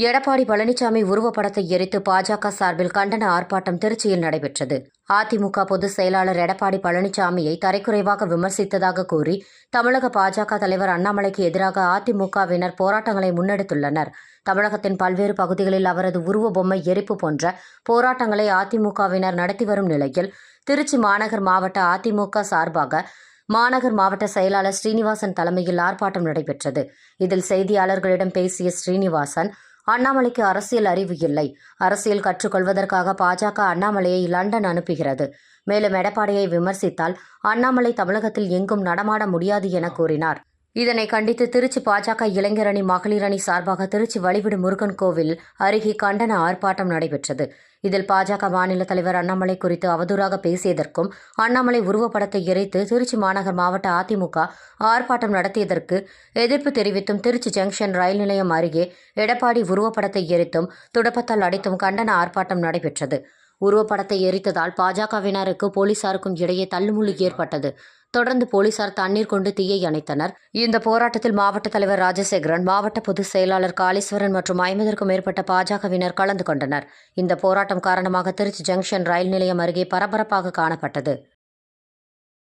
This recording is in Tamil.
எடப்பாடி பழனிசாமி உருவப்படத்தை எரித்து பாஜக சார்பில் கண்டன ஆர்ப்பாட்டம் திருச்சியில் நடைபெற்றது. அதிமுக பொதுச் செயலாளர் எடப்பாடி பழனிசாமியை தரைக்குறைவாக விமர்சித்ததாக கூறி தமிழக பாஜக தலைவர் அண்ணாமலைக்கு எதிராக அதிமுகவினர் போராட்டங்களை முன்னெடுத்துள்ளனர். தமிழகத்தின் பல்வேறு பகுதிகளில் அவரது உருவ பொம்மை எரிப்பு போன்ற போராட்டங்களை அதிமுகவினர் நடத்தி வரும் நிலையில் திருச்சி மாநகர் மாவட்ட அதிமுக சார்பாக மாநகர் மாவட்ட செயலாளர் ஸ்ரீனிவாசன் தலைமையில் ஆர்ப்பாட்டம் நடைபெற்றது. இதில் செய்தியாளர்களிடம் பேசிய ஸ்ரீனிவாசன் அண்ணாமலைக்கு அரசியல் அறிவு இல்லை. அரசியல் கற்றுக்கொள்வதற்காக பாஜக அண்ணாமலையை லண்டன் அனுப்புகிறது. மேலும் எடப்பாடியை விமர்சித்தால் அண்ணாமலை தமிழகத்தில் எங்கும் நடமாட முடியாது என கூறினார். இதனை கண்டித்து திருச்சி பாஜக இளைஞரணி மகளிர் அணி சார்பாக திருச்சி வழிவிடு முருகன் கோவில் அருகே கண்டன ஆர்ப்பாட்டம் நடைபெற்றது. இதில் பாஜக மாநில தலைவர் அண்ணாமலை குறித்து அவதூறாக பேசியதற்கும் அண்ணாமலை உருவப்படத்தை எரித்து திருச்சி மாநகர் மாவட்ட அதிமுக ஆர்ப்பாட்டம் நடத்தியதற்கு எதிர்ப்பு தெரிவித்தும் திருச்சி ஜங்ஷன் ரயில் நிலையம் அருகே எடப்பாடி உருவப்படத்தை எரித்தும் துடப்பத்தால் அடித்தும் கண்டன ஆர்ப்பாட்டம் நடைபெற்றது. உருவப்படத்தை எரித்ததால் பாஜகவினருக்கு போலீசாருக்கும் இடையே தள்ளுமுள்ளு ஏற்பட்டது. தொடர்ந்து போலீசார் தண்ணீர் கொண்டு தீயை அணைத்தனர். இந்த போராட்டத்தில் மாவட்ட தலைவர் ராஜசேகரன் மாவட்ட பொதுச் செயலாளர் காளீஸ்வரன் மற்றும் ஐம்பதற்கும் மேற்பட்ட பாஜகவினர் கலந்து கொண்டனர். இந்த போராட்டம் காரணமாக திருச்சி ஜங்ஷன் ரயில் நிலையம் அருகே பரபரப்பாக காணப்பட்டது.